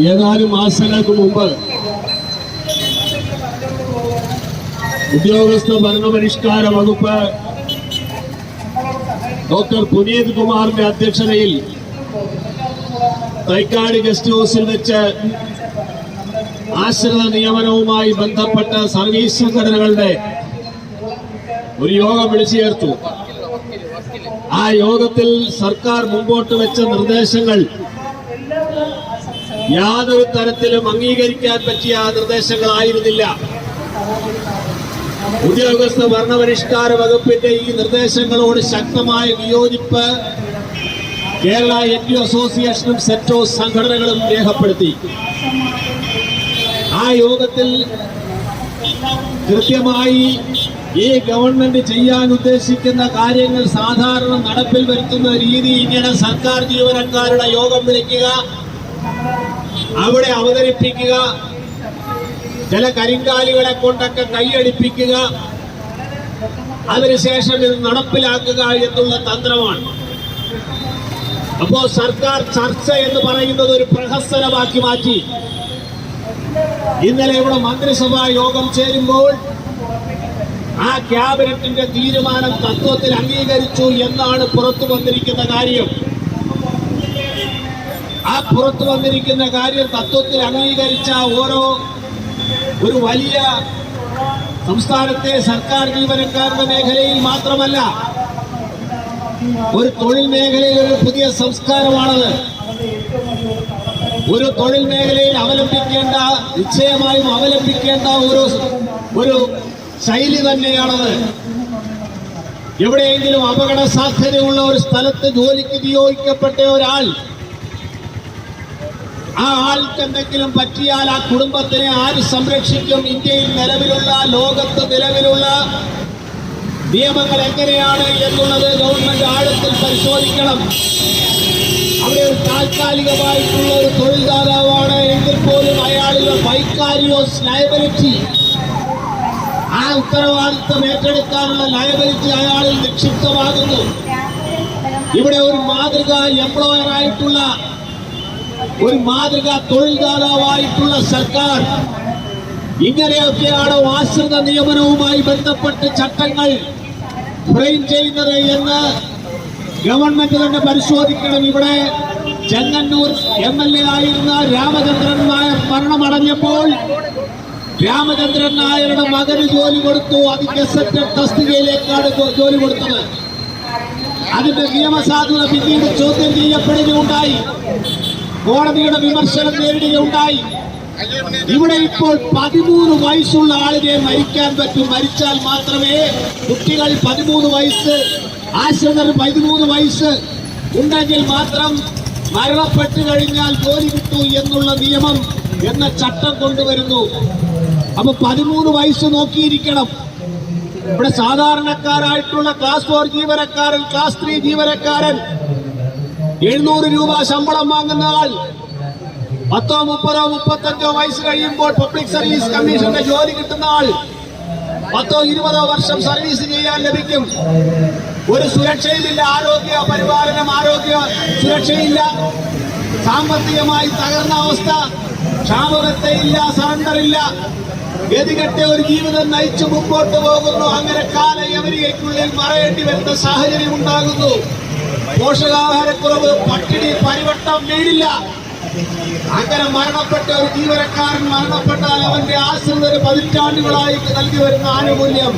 ഏതാനും മാസങ്ങൾക്ക് മുമ്പ് ഉദ്യോഗസ്ഥ ഭരണപരിഷ്കാര വകുപ്പ് ഡോക്ടർ പുനീത് കുമാറിന്റെ അധ്യക്ഷതയിൽ തൈക്കാട് ഗസ്റ്റ് ഹൗസിൽ വെച്ച് ആശ്രിത നിയമനവുമായി ബന്ധപ്പെട്ട സർവീസ് സംഘടനകളുടെ ഒരു യോഗം വിളിച്ചു ചേർത്തു. ആ യോഗത്തിൽ സർക്കാർ മുമ്പോട്ട് വെച്ച നിർദ്ദേശങ്ങൾ യാതൊരു തരത്തിലും അംഗീകരിക്കാൻ പറ്റിയ നിർദ്ദേശങ്ങളായിരുന്നില്ല. ഉദ്യോഗസ്ഥ ഭരണപരിഷ്കാര വകുപ്പിന്റെ ഈ നിർദ്ദേശങ്ങളോട് ശക്തമായ വിയോജിപ്പ് കേരള എൻ ഡി അസോസിയേഷനും സെറ്റോ സംഘടനകളും രേഖപ്പെടുത്തി. ആ യോഗത്തിൽ കൃത്യമായി ഈ ഗവൺമെന്റ് ചെയ്യാൻ ഉദ്ദേശിക്കുന്ന കാര്യങ്ങൾ സാധാരണ നടപ്പിൽ വരുത്തുന്ന രീതി ഇങ്ങനെ സർക്കാർ ജീവനക്കാരുടെ യോഗം വിളിക്കുക അവിടെ അവതരിപ്പിക്കുക. ചില കരിങ്കാലികളെ കൊണ്ടൊക്കെ കൈയടിപ്പിക്കുക. അതിനുശേഷം ഇത് നടപ്പിലാക്കുക എന്നുള്ള തന്ത്രമാണ്. അപ്പോ സർക്കാർ ചർച്ച എന്ന് പറയുന്നത് ഒരു പ്രഹസനമാക്കി മാറ്റി. ഇന്നലെ ഇവിടെ മന്ത്രിസഭാ യോഗം ചേരുമ്പോൾ ആ ക്യാബിനറ്റിന്റെ തീരുമാനം തത്വത്തിൽ അംഗീകരിച്ചു എന്നാണ് പുറത്തു വന്നിരിക്കുന്ന കാര്യം. പുറത്തു വന്നിരിക്കുന്ന കാര്യം തത്വത്തിൽ അംഗീകരിച്ച ഓരോ ഒരു വലിയ സംസ്ഥാനത്തെ സർക്കാർ ജീവനക്കാരുടെ മേഖലയിൽ മാത്രമല്ല ഒരു തൊഴിൽ മേഖലയിൽ ഒരു പുതിയ സംസ്കാരമാണത്. ഒരു തൊഴിൽ മേഖലയിൽ അവലംബിക്കേണ്ട നിശ്ചയമായും അവലംബിക്കേണ്ട ഒരു ഒരു ശൈലി തന്നെയാണത്. എവിടെയെങ്കിലും അപകട സാധ്യതയുള്ള ഒരു സ്ഥലത്ത് ജോലിക്ക് നിയോഗിക്കപ്പെട്ട ഒരാൾ ആ ആൾക്ക് എന്തെങ്കിലും പറ്റിയാൽ ആ കുടുംബത്തിനെ ആര് സംരക്ഷിക്കും? ഇന്ത്യയിൽ നിലവിലുള്ള ലോകത്ത് നിലവിലുള്ള നിയമങ്ങൾ എങ്ങനെയാണ് എന്നുള്ളത് ഗവൺമെന്റ് ആഴത്തിൽ പരിശോധിക്കണം. അവിടെ ഒരു താൽക്കാലികമായിട്ടുള്ള ഒരു തൊഴിൽദാതാവാണ് എങ്കിൽ പോലും അയാളിലോ വൈകാരിയോ ലയബിലിറ്റി ആ ഉത്തരവാദിത്വം ഏറ്റെടുക്കാനുള്ള ലയബിലിറ്റി അയാളിൽ നിക്ഷിപ്തമാകുന്നു. ഇവിടെ ഒരു മാതൃക എംപ്ലോയർ ആയിട്ടുള്ള ഒരു മാതൃക തൊഴിൽദാതാവായിട്ടുള്ള സർക്കാർ ഇങ്ങനെയൊക്കെയാണ് ആശ്രിത നിയമനവുമായി ബന്ധപ്പെട്ട് ചട്ടങ്ങൾ ഫ്രെയിം ചെയ്യുന്നത് എന്ന് ഗവൺമെന്റ് തന്നെ പരിശോധിക്കണം. ഇവിടെ ചെങ്ങന്നൂർ എം എൽ എ ആയിരുന്ന രാമചന്ദ്രൻ നായർ മരണമടഞ്ഞപ്പോൾ രാമചന്ദ്രൻ നായരുടെ മകന് ജോലി കൊടുത്തു. അത് ഗസറ്റഡ് തസ്തികയിലേക്കാണ് ജോലി കൊടുത്തത്. അതിന്റെ നിയമസാധുത പിന്നീട് ചോദ്യം ചെയ്യപ്പെടുകയുണ്ടായി. കോടതിയുടെ വിമർശനം നേരിടുകയുണ്ടായി. ഇവിടെ ഇപ്പോൾ പതിമൂന്ന് വയസ്സുള്ള ആളിനെ മരിക്കാൻ പറ്റും. മരിച്ചാൽ മാത്രമേ കുട്ടികൾ പതിമൂന്ന് വയസ്സ് ആശ്രിതർ പതിമൂന്ന് വയസ്സ് ഉണ്ടെങ്കിൽ മാത്രം മരണപ്പെട്ടു കഴിഞ്ഞാൽ ജോലി കിട്ടൂ എന്നുള്ള നിയമം എന്ന ചട്ടം കൊണ്ടുവരുന്നു. അപ്പൊ പതിമൂന്ന് വയസ്സ് നോക്കിയിരിക്കണം. ഇവിടെ സാധാരണക്കാരായിട്ടുള്ള ക്ലാസ് ഫോർ ജീവനക്കാരൻ ക്ലാസ് ത്രീ ജീവനക്കാരൻ എഴുന്നൂറ് രൂപ ശമ്പളം വാങ്ങുന്ന ആൾ പത്തോ മുപ്പതോ മുപ്പത്തഞ്ചോ വയസ്സ് കഴിയുമ്പോൾ പബ്ലിക് സർവീസ് കമ്മീഷന്റെ ജോലി കിട്ടുന്ന ആൾ പത്തോ ഇരുപതോ വർഷം സർവീസ് ചെയ്യാൻ ലഭിക്കും. ഒരു സുരക്ഷയുമില്ല ആരോഗ്യ പരിപാലനം ആരോഗ്യ സുരക്ഷയില്ല. സാമ്പത്തികമായി തകർന്ന അവസ്ഥ. ക്ഷാമകത്തെയില്ല സറണ്ടറില്ല ഗതികെട്ട ഒരു ജീവിതം നയിച്ചു മുമ്പോട്ട് പോകുന്നു. അങ്ങനെ കാലയവരികൾക്കുള്ളിൽ മറയേണ്ടി വരുന്ന സാഹചര്യം ഉണ്ടാകുന്നു. പോഷകാഹാരക്കുറവ് പട്ടിണി പരിവട്ടം വീടില്ല അങ്ങനെ മരണപ്പെട്ട ഒരു ജീവനക്കാരൻ മരണപ്പെട്ടാൽ അവന്റെ ആശ്രിതര് പതിറ്റാണ്ടുകളായി നൽകി വരുന്ന ആനുകൂല്യം.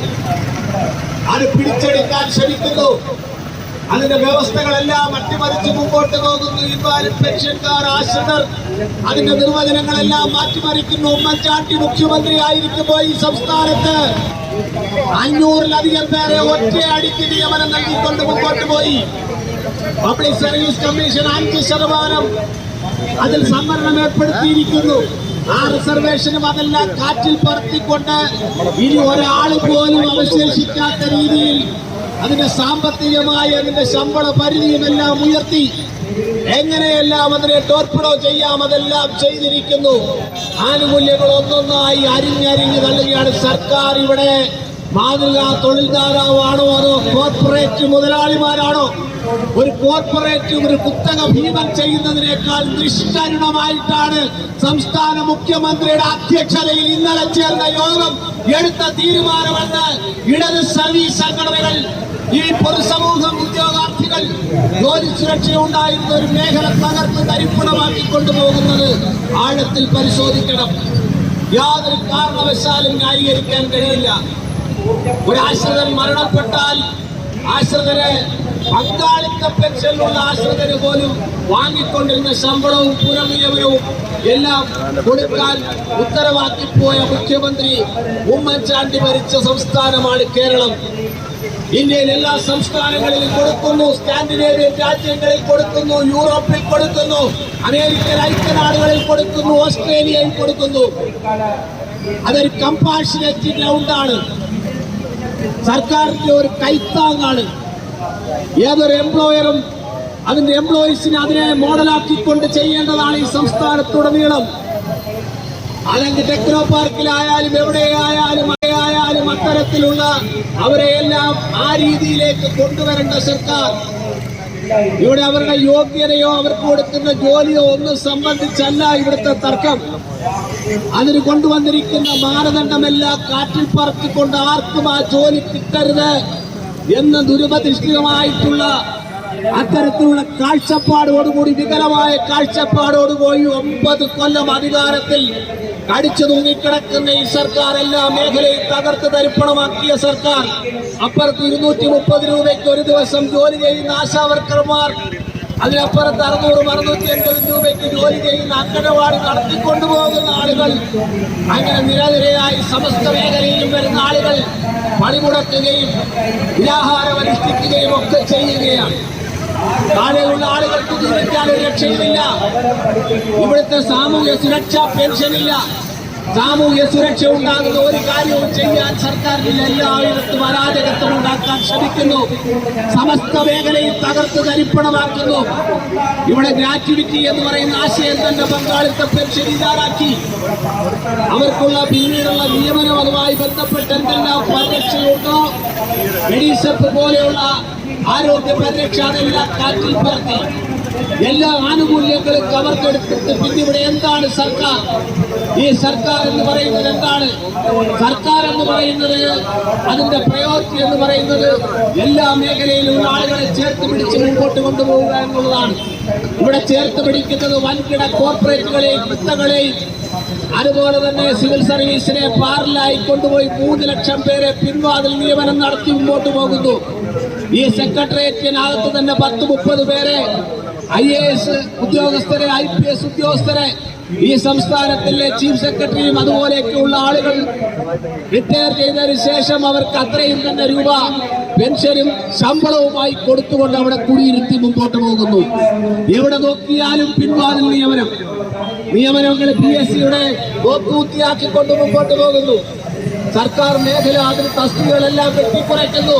അത് പിടിച്ചെടുക്കാൻ ശ്രമിക്കുന്നു. അതിന്റെ വ്യവസ്ഥകളെല്ലാം അട്ടിമറിച്ച് മുമ്പോട്ട് പോകുന്നു. ഇൻവാലിഡ് പെൻഷൻകാർ ആശ്രിതർ അതിന്റെ നിർവചനങ്ങളെല്ലാം മാറ്റിമറിക്കുന്നു. ഉമ്മൻചാണ്ടി മുഖ്യമന്ത്രി ആയിരിക്കുമ്പോൾ ഈ സംസ്ഥാനത്ത് അഞ്ഞൂറിലധികം പേരെ ഒറ്റയടിക്ക് നിയമനം നൽകിക്കൊണ്ട് മുമ്പോട്ട് പോയി. പബ്ലിക് സർവീസ് കമ്മീഷൻ അഞ്ച് ശതമാനം അതിൽ സംവരണം ഏർപ്പെടുത്തിയിരിക്കുന്നു. ആ റിസർവേഷനും അതെല്ലാം കാറ്റിൽ പറത്തിക്കൊണ്ട് ഇനി ഒരാൾ പോലും അവശേഷിക്കാത്ത രീതിയിൽ അതിന്റെ സാമ്പത്തികമായി അതിന്റെ ശമ്പള പരിധിയുമെല്ലാം ഉയർത്തി എങ്ങനെയെല്ലാം അതിനെ ടോർപ്പിഡോ ചെയ്യാം അതെല്ലാം ചെയ്തിരിക്കുന്നു. ആനുകൂല്യങ്ങൾ ഒന്നൊന്നായി അരിഞ്ഞരിഞ്ഞ് തള്ളുകയാണ് സർക്കാർ ഇവിടെ. മാതൃകാ തൊഴിൽദാതാവാണോ അതോ കോർപ്പറേറ്റ് മുതലാളിമാരാണോ? ഒരു കോർപ്പറേറ്റ് ഒരു കുത്തക ഭീമൻ ചെയ്യുന്നതിനേക്കാൾ നിഷ്കരുണമായിട്ടാണ് സംസ്ഥാന മുഖ്യമന്ത്രിയുടെ അധ്യക്ഷതയിൽ ഇന്നലെ ചേർന്ന യോഗം എടുത്ത തീരുമാനമെന്ന് ഇടത് സർവീസ് സംഘടനകൾ ഈ പൊതുസമൂഹം ഉദ്യോഗാർത്ഥികൾ ജോലി സുരക്ഷ ഉണ്ടായിരുന്ന ഒരു മേഖല തകർത്ത് തരിപ്പണമാക്കി കൊണ്ടുപോകുന്നത് ആഴത്തിൽ പരിശോധിക്കണം. യാതൊരു കാരണവശാലും ന്യായീകരിക്കാൻ കഴിയില്ല. ഒരു ആശ്രിതൻ മരണപ്പെട്ടാൽ ആശ്രിതന് പങ്കാളിത്ത പെൻഷനിലുള്ള ആശ്രിതന് പോലും വാങ്ങിക്കൊണ്ടിരുന്ന ശമ്പളവും പുനർനിയമനവും എല്ലാം കൊടുക്കാൻ ഉത്തരവാക്കിപ്പോയ മുഖ്യമന്ത്രി ഉമ്മൻചാണ്ടി ഭരിച്ച സംസ്ഥാനമാണ് കേരളം. ഇന്ത്യയിൽ എല്ലാ സംസ്ഥാനങ്ങളിലും കൊടുക്കുന്നു സ്കാൻഡിനേവിയൻ രാജ്യങ്ങളിൽ കൊടുക്കുന്നു യൂറോപ്പിൽ കൊടുക്കുന്നു അമേരിക്കൻ ഐക്യനാടുകളിൽ കൊടുക്കുന്നു ഓസ്ട്രേലിയയിൽ കൊടുക്കുന്നു. അതൊരു കമ്പാഷനേറ്റ് ഗ്രൗണ്ടാണ്. സർക്കാരിന്റെ ഒരു കൈത്താങ്ങാണ്. ഏതൊരു എംപ്ലോയറും അതിന്റെ എംപ്ലോയീസിനെ അതിനെ മോഡലാക്കിക്കൊണ്ട് ചെയ്യേണ്ടതാണ് ഈ സംസ്ഥാനത്തുടനീളം. അല്ലെങ്കിൽ ടെക്നോ പാർക്കിലായാലും എവിടെയായാലും ആയാലും അത്തരത്തിലുള്ള അവരെയെല്ലാം ആ രീതിയിലേക്ക് കൊണ്ടുവരേണ്ട സർക്കാർ. ഇവിടെ അവരുടെ യോഗ്യതയോ അവർക്ക് കൊടുക്കുന്ന ജോലിയോ ഒന്നും സംബന്ധിച്ചല്ല ഇവിടുത്തെ തർക്കം. അതിന് കൊണ്ടുവന്നിരിക്കുന്ന മാനദണ്ഡമെല്ലാം കാറ്റിൽ പറത്തിക്കൊണ്ട് ആർക്കും ആ ജോലി കിട്ടരുത്. എന്ന് ദുരുപദൃഷ്ടികമായിട്ടുള്ള അത്തരത്തിലുള്ള കാഴ്ചപ്പാടോടുകൂടി വികലമായ കാഴ്ചപ്പാടോടുകൂടി ഒമ്പത് കൊല്ലം അധികാരത്തിൽ കടിച്ചു തൂങ്ങിക്കിടക്കുന്ന ഈ സർക്കാർ എല്ലാ മേഖലയും തകർത്ത് തരിപ്പണമാക്കിയ സർക്കാർ. അപ്പുറത്ത് ഇരുന്നൂറ്റി മുപ്പത് രൂപയ്ക്ക് ഒരു ദിവസം ജോലി ചെയ്യുന്ന ആശാവർക്കർമാർ അതിനപ്പുറത്ത് അറുന്നൂറ് അറുന്നൂറ്റി എൺപത് രൂപയ്ക്ക് ജോലി ചെയ്യുന്ന അംഗനവാടി നടത്തിക്കൊണ്ടു പോകുന്ന ആളുകൾ അങ്ങനെ നിരനിരയായി സമസ്ത മേഖലയിലും വരുന്ന ആളുകൾ പണിമുടക്കുകയും നിരാഹാരം അനുഷ്ഠിക്കുകയും ഒക്കെ ചെയ്യുകയാണ്. താഴെയുള്ള ആളുകൾക്ക് ജീവിക്കാൻ ഒരു രക്ഷയുമില്ല. ഇവിടുത്തെ സാമൂഹ്യ സുരക്ഷാ പെൻഷനില്ല. സാമൂഹ്യ സുരക്ഷ ഉണ്ടാകുന്ന ഒരു കാര്യവും ചെയ്യാൻ സർക്കാരിൽ എല്ലായിടത്തും അരാജകത്വം ഉണ്ടാക്കാൻ ശ്രമിക്കുന്നു. സമസ്ത മേഖലയിൽ തകർത്ത് തരിപ്പണമാക്കുന്നു. ഇവിടെ ഗ്രാറ്റുവിറ്റി എന്ന് പറയുന്ന ആശയം തന്നെ പങ്കാളിത്ത പെൻഷൻ ഇല്ലാതാക്കി. അവർക്കുള്ള പിന്നീടുള്ള നിയമനം അതുമായി ബന്ധപ്പെട്ട് എന്തെല്ലാം പരിരക്ഷയുണ്ടോ? മെഡിസെപ്പ് പോലെയുള്ള ആരോഗ്യ പരിരക്ഷ അതെല്ലാം കാറ്റിൽ പറത്തി എല്ലാ ആനുകൂല്യങ്ങളും കവർക്കെടുത്തിട്ട് പിന്നെ ഇവിടെ എന്താണ് സർക്കാർ? ഈ സർക്കാർ എന്ന് പറയുന്നത് എന്താണ്? സർക്കാർ എന്ന് പറയുന്നത് അതിന്റെ പ്രയോറിറ്റി എന്ന് പറയുന്നത് എല്ലാ മേഖലയിലുള്ള ആളുകളെ ചേർത്ത് പിടിച്ച് മുമ്പോട്ട് കൊണ്ടുപോവുക എന്നുള്ളതാണ്. ഇവിടെ ചേർത്ത് പിടിക്കുന്നത് വൻകിട കോർപ്പറേറ്റുകളെയും കുത്തകളെയും അതുപോലെ തന്നെ സിവിൽ സർവീസിനെ പാറിലായി കൊണ്ടുപോയി മൂന്ന് ലക്ഷം പേരെ പിൻവാതിൽ നിയമനം നടത്തി മുമ്പോട്ട് പോകുന്നു. ഈ സെക്രട്ടേറിയറ്റിനകത്ത് തന്നെ പത്ത് മുപ്പത് പേരെ ഐ എ എസ് ഉദ്യോഗസ്ഥരെ ഐ പി എസ് ഉദ്യോഗസ്ഥരെ ഈ സംസ്ഥാനത്തിലെ ചീഫ് സെക്രട്ടറിയും അതുപോലെയൊക്കെയുള്ള ആളുകൾ റിട്ടയർ ചെയ്തതിന് ശേഷം അവർക്ക് അത്രയും തന്നെ രൂപ പെൻഷനും ശമ്പളവുമായി കൊടുത്തുകൊണ്ട് അവിടെ കുടിയിരുത്തി മുമ്പോട്ട് പോകുന്നു. എവിടെ നോക്കിയാലും പിൻവാതിൽ നിയമനം. നിയമനങ്ങൾ പി എസ് സിയുടെ മുമ്പോട്ട് പോകുന്നു. സർക്കാർ മേഖല അതിന് തസ്തികളെല്ലാം വെട്ടിക്കുറയ്ക്കുന്നു.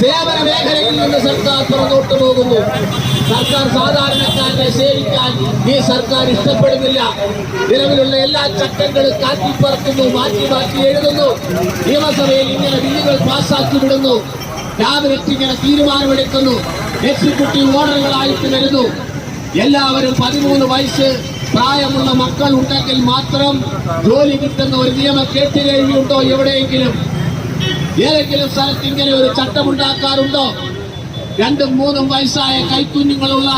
സേവന മേഖലയിൽ നിന്ന് സർക്കാർ പുറകോട്ട് പോകുന്നു. സർക്കാർ സാധാരണക്കാരനെ സേവിക്കാൻ ഈ സർക്കാർ ഇഷ്ടപ്പെടുന്നില്ല. നിലവിലുള്ള എല്ലാ ചട്ടങ്ങളും കാറ്റിപ്പറക്കുന്നു മാറ്റി മാറ്റി എഴുതുന്നു. നിയമസഭയിൽ ഇങ്ങനെ ബില്ലുകൾ പാസ്സാക്കി വിടുന്നു. ക്യാബിനറ്റ് ഇങ്ങനെ തീരുമാനമെടുക്കുന്നു. എക്സിക്യൂട്ടീവ് ഓർഡറുകളായിട്ട് വരുന്നു. എല്ലാവരും പതിമൂന്ന് വയസ്സ് പ്രായമുള്ള മക്കൾ ഉണ്ടെങ്കിൽ മാത്രം ജോലി കിട്ടുന്ന ഒരു നിയമം കേട്ടുകഴിഞ്ഞുണ്ടോ എവിടെയെങ്കിലും? ഏതെങ്കിലും സ്ഥലത്ത് ഇങ്ങനെ ഒരു ചട്ടമുണ്ടാക്കാറുണ്ടോ? രണ്ടും മൂന്നും വയസ്സായ കൈക്കുഞ്ഞുങ്ങളുള്ള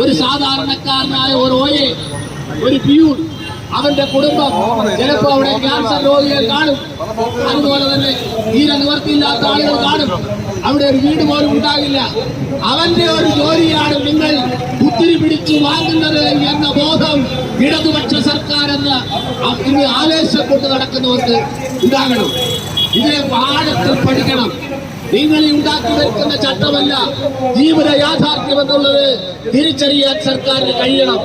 ഒരു സാധാരണക്കാരനായ ഒരു ഓയെ ഒരു പിയൂൺ അവന്റെ കുടുംബം ചിലപ്പോ അവിടെ ക്യാൻസർ രോഗികൾ കാണും. അതുപോലെ തന്നെ തീരെ നിവർത്തിയില്ലാത്ത ആളുകൾ കാണും. അവിടെ ഒരു വീട് പോലും ഉണ്ടാകില്ല. അവന്റെ ഒരു ജോലിയാണ് നിങ്ങൾ കുത്തിരി പിടിച്ചു വാങ്ങുന്നത് എന്ന ബോധം ഇടതുപക്ഷ സർക്കാർ എന്ന ഇന്ന് ആവേശം കൊണ്ട് നടക്കുന്നവർക്ക് ഉണ്ടാകണം. ഇതിനെ പാഠത്തിൽ പഠിക്കണം. നിങ്ങൾ ഉണ്ടാക്കി വെക്കുന്ന ചട്ടമല്ല ജീവിത യാഥാർത്ഥ്യം എന്നുള്ളത് തിരിച്ചറിയാൻ സർക്കാരിന് കഴിയണം.